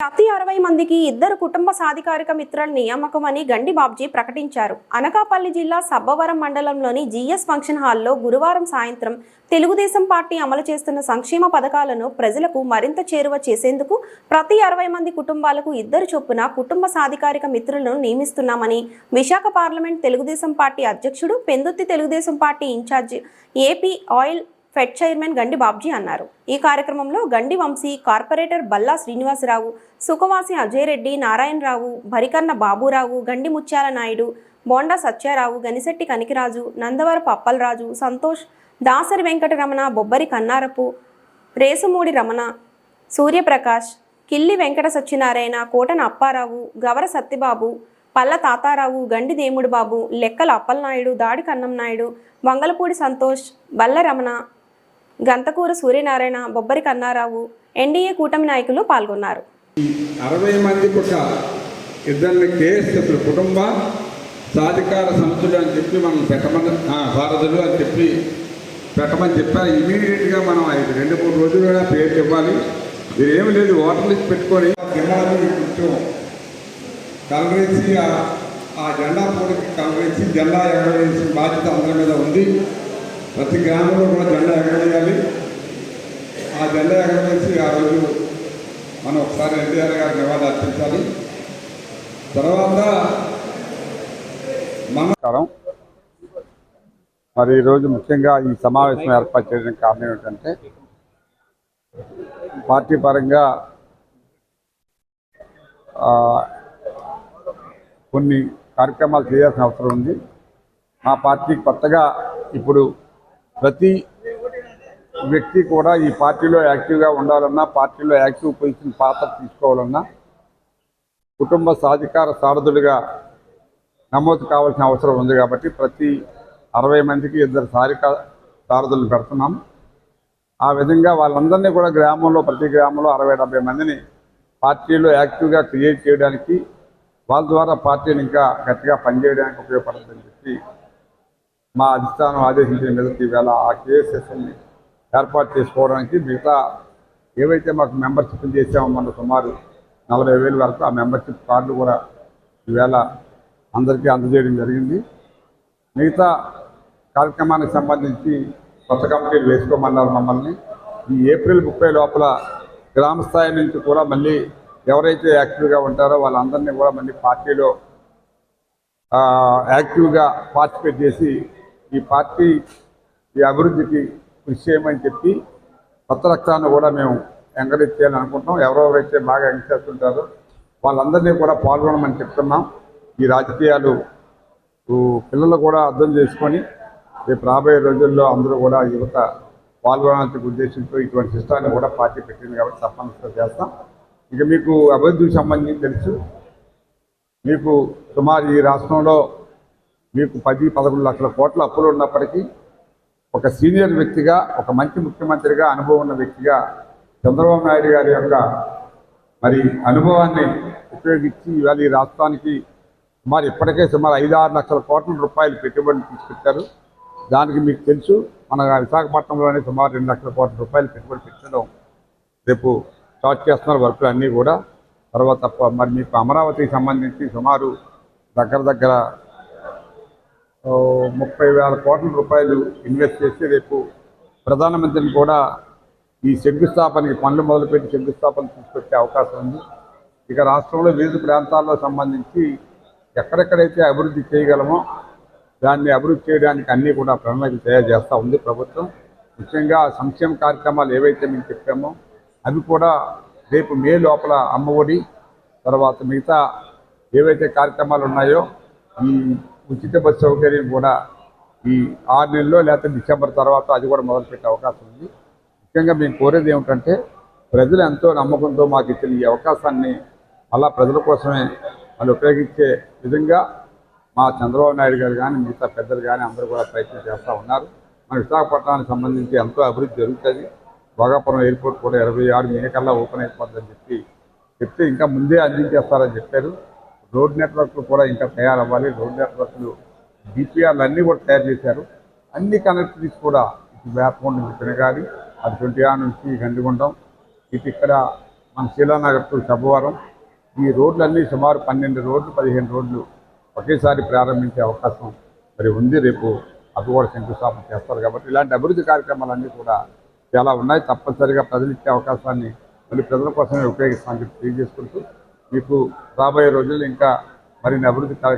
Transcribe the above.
ప్రతి అరవై మందికి ఇద్దరు కుటుంబ సాధికారిక మిత్రుల నియామకం అని గండి బాబ్జీ ప్రకటించారు. అనకాపల్లి జిల్లా సబ్బవరం మండలంలోని జీఎస్ ఫంక్షన్ హాల్లో గురువారం సాయంత్రం తెలుగుదేశం పార్టీ అమలు చేస్తున్న సంక్షేమ పథకాలను ప్రజలకు మరింత చేరువ చేసేందుకు ప్రతి అరవై మంది కుటుంబాలకు ఇద్దరు చొప్పున కుటుంబ సాధికారిక మిత్రులను నియమిస్తున్నామని విశాఖ పార్లమెంట్ తెలుగుదేశం పార్టీ అధ్యక్షుడు Pendurthi Telugu Desam party in-charge AP oil fed chairman Gandi Babji అన్నారు. ఈ కార్యక్రమంలో గండి వంశీ కార్పొరేటర్ బల్లా శ్రీనివాసరావు సుఖవాసి అజయ్ రెడ్డి నారాయణరావు భరికన్న బాబురావు గండి ముత్యాల నాయుడు బోండా సత్యారావు గనిశెట్టి కనికిరాజు నందవరపు అప్పలరాజు సంతోష్ దాసరి వెంకటరమణ బొబ్బరి కన్నారపు రేసుమూడి రమణ సూర్యప్రకాష్ కిల్లి వెంకట సత్యనారాయణ కోటన అప్పారావు గవర సత్తిబాబు పల్ల తాతారావు గండి దేముడు బాబు లెక్కల అప్పలనాయుడు దాడి కన్నం నాయుడు వంగలపూడి సంతోష్ బల్ల రమణ గంతకూరు సూర్యనారాయణ బొబ్బరి కన్నారావు ఎన్డీఏ కూటమి నాయకులు పాల్గొన్నారు. అరవై మంది ఒక ఇద్దరిని కేఎస్ఎస్లు కుటుంబ సాధికార సంస్థలు అని చెప్పి మనం పెట్టమని భారతులు అని చెప్పి పెట్టమని చెప్పారు. ఇమీడియట్గా మనం ఐదు రెండు మూడు రోజులు కూడా పేరు ఇవ్వాలి ఇది ఏమి లేదు ఓటర్ లిస్ట్ పెట్టుకొని జిల్లాని కొంచెం కలగరేసి ఆ- ఆ జెండా పూడికి కలగరేసి జెండా ఎగరవేసిన బాధ్యత అందరి మీద ఉంది. ప్రతి గ్రామంలో కూడా జెండా ఎగరవేయాలి. ఆ జెండా ఎగరవేసి ఆ రోజు మనం ఒకసారి ఎన్టీఆర్ గారి నివాళి అర్పించాలి. తర్వాత నమస్కారం. మరి ఈరోజు ముఖ్యంగా ఈ సమావేశం ఏర్పాటు చేయడానికి కారణం ఏమిటంటే పార్టీ పరంగా కొన్ని కార్యక్రమాలు చేయాల్సిన అవసరం ఉంది. మా పార్టీ కొత్తగా ఇప్పుడు ప్రతి వ్యక్తి కూడా ఈ పార్టీలో యాక్టివ్గా ఉండాలన్నా పార్టీలో యాక్టివ్ పొజిషన్ పాత్ర తీసుకోవాలన్నా కుటుంబ సాధికార సారథులుగా నమోదు కావాల్సిన అవసరం ఉంది కాబట్టి ప్రతి అరవై మందికి ఇద్దరు సారిక సారథులు పెడుతున్నాం. ఆ విధంగా వాళ్ళందరినీ కూడా గ్రామంలో ప్రతి గ్రామంలో అరవై డెబ్బై మందిని పార్టీలో యాక్టివ్గా క్రియేట్ చేయడానికి వాళ్ళ ద్వారా పార్టీని ఇంకా గట్టిగా పనిచేయడానికి ఉపయోగపడుతుందని చెప్పి మా అధిష్టానం ఆదేశించిన మీదకి ఈవేళ ఆ కేఎస్ఎస్ని ఏర్పాటు చేసుకోవడానికి మిగతా ఏవైతే మాకు మెంబర్షిప్ చేసామో మన సుమారు నలభై వేలు వరకు ఆ మెంబర్షిప్ కార్డులు కూడా ఈవేళ అందరికీ అందజేయడం జరిగింది. మిగతా కార్యక్రమానికి సంబంధించి కొత్త కమిటీలు వేసుకోమన్నారు మమ్మల్ని. ఈ ఏప్రిల్ ముప్పై లోపల గ్రామ స్థాయి నుంచి కూడా మళ్ళీ ఎవరైతే యాక్టివ్గా ఉంటారో వాళ్ళందరినీ కూడా మళ్ళీ పార్టీలో యాక్టివ్గా పార్టిసిపేట్ చేసి ఈ పార్టీ ఈ అభివృద్ధికి కృషి చేయమని చెప్పి కొత్త రక్తాన్ని కూడా మేము ఎంకరేజ్ చేయాలని అనుకుంటున్నాం. ఎవరెవరైతే బాగా ఎంకరేజ్ చేస్తుంటారో వాళ్ళందరినీ కూడా పాల్గొనమని చెప్తున్నాం. ఈ రాజకీయాలు పిల్లలు కూడా అర్థం చేసుకొని రేపు రాబోయే రోజుల్లో అందరూ కూడా యువత పాల్గొనాలని ఉద్దేశంతో ఇటువంటి సిస్టాన్ని కూడా పార్టీ పెట్టింది కాబట్టి తప్పనిసరిగా చేస్తాం. ఇక మీకు అభివృద్ధికి సంబంధించి తెలుసు. మీకు సుమారు ఈ రాష్ట్రంలో మీకు పది పదకొండు లక్షల కోట్ల అప్పులు ఉన్నప్పటికీ ఒక సీనియర్ వ్యక్తిగా ఒక మంచి ముఖ్యమంత్రిగా అనుభవం ఉన్న వ్యక్తిగా చంద్రబాబు నాయుడు గారి యొక్క మరి అనుభవాన్ని ఉపయోగించి ఇవాళ ఈ రాష్ట్రానికి సుమారు ఇప్పటికే సుమారు ఐదు ఆరు లక్షల కోట్ల రూపాయలు పెట్టుబడులు తీసుకొచ్చారు. దానికి మీకు తెలుసు మన విశాఖపట్నంలోనే సుమారు రెండు లక్షల కోట్ల రూపాయలు పెట్టుబడి పెట్టడం రేపు స్టార్ట్ చేస్తున్నారు వర్కులు అన్నీ కూడా. తర్వాత మరి మీకు అమరావతికి సంబంధించి సుమారు దగ్గర దగ్గర ముప్పై వేల కోట్ల రూపాయలు ఇన్వెస్ట్ చేసి రేపు ప్రధానమంత్రిని కూడా ఈ శంకుస్థాపనకి పనులు మొదలుపెట్టి శంకుస్థాపన తీసుకొచ్చే అవకాశం ఉంది. ఇక రాష్ట్రంలో వివిధ ప్రాంతాల్లో సంబంధించి ఎక్కడెక్కడైతే అభివృద్ధి చేయగలమో దాన్ని అభివృద్ధి చేయడానికి అన్నీ కూడా ప్రణాళికలు తయారు చేస్తూ ఉంది ప్రభుత్వం. ముఖ్యంగా సంక్షేమ కార్యక్రమాలు ఏవైతే మేము చెప్పామో అవి కూడా రేపు మే లోపల అమ్మఒడి తర్వాత మిగతా ఏవైతే కార్యక్రమాలు ఉన్నాయో ఈ ఉచిత బస్సు సౌకర్యం కూడా ఈ ఆరు నెలల్లో లేకపోతే డిసెంబర్ తర్వాత అది కూడా మొదలుపెట్టే అవకాశం ఉంది. ముఖ్యంగా మేము కోరేది ఏమిటంటే ప్రజలు ఎంతో నమ్మకంతో మాకు ఇచ్చిన ఈ అవకాశాన్ని అలా ప్రజల కోసమే వాళ్ళు ఉపయోగించే విధంగా మా చంద్రబాబు నాయుడు గారు కానీ మిగతా పెద్దలు కానీ అందరూ కూడా ప్రయత్నం చేస్తూ ఉన్నారు. మన విశాఖపట్నానికి సంబంధించి ఎంతో అభివృద్ధి జరుగుతుంది. భోగాపురం ఎయిర్పోర్ట్ కూడా ఇరవై ఆరు మే కల్లా ఓపెన్ అయిపోతుందని చెప్పి చెప్తే ఇంకా ముందే అందించేస్తారని చెప్పారు. రోడ్ నెట్వర్క్లు కూడా ఇంకా తయారవ్వాలి. రోడ్ నెట్వర్క్లు డిపిఆర్లు అన్నీ కూడా తయారు చేశారు. అన్ని కనెక్టివిటీస్ కూడా ఇటు వేపకొండ నుంచి తినగాలి అటు ట్వంటీ నుంచి గండిగుండం. ఇటు ఇక్కడ మన శీలానగర్ టు సబ్బవరం. ఈ రోడ్లన్నీ సుమారు పన్నెండు రోడ్లు పదిహేను రోడ్లు ఒకేసారి ప్రారంభించే అవకాశం మరి ఉంది. రేపు అవి కూడా శంకుస్థాపన చేస్తారు కాబట్టి ఇలాంటి అభివృద్ధి కార్యక్రమాలన్నీ కూడా చాలా ఉన్నాయి. తప్పనిసరిగా ప్రజలు ఇచ్చే అవకాశాన్ని మళ్ళీ ప్రజల కోసమే ఉపయోగిస్తామని చెప్పి తెలియజేసుకుంటూ మీకు రాబోయే రోజుల్లో ఇంకా మరిన్ని అభివృద్ధి కార్యక్రమాలు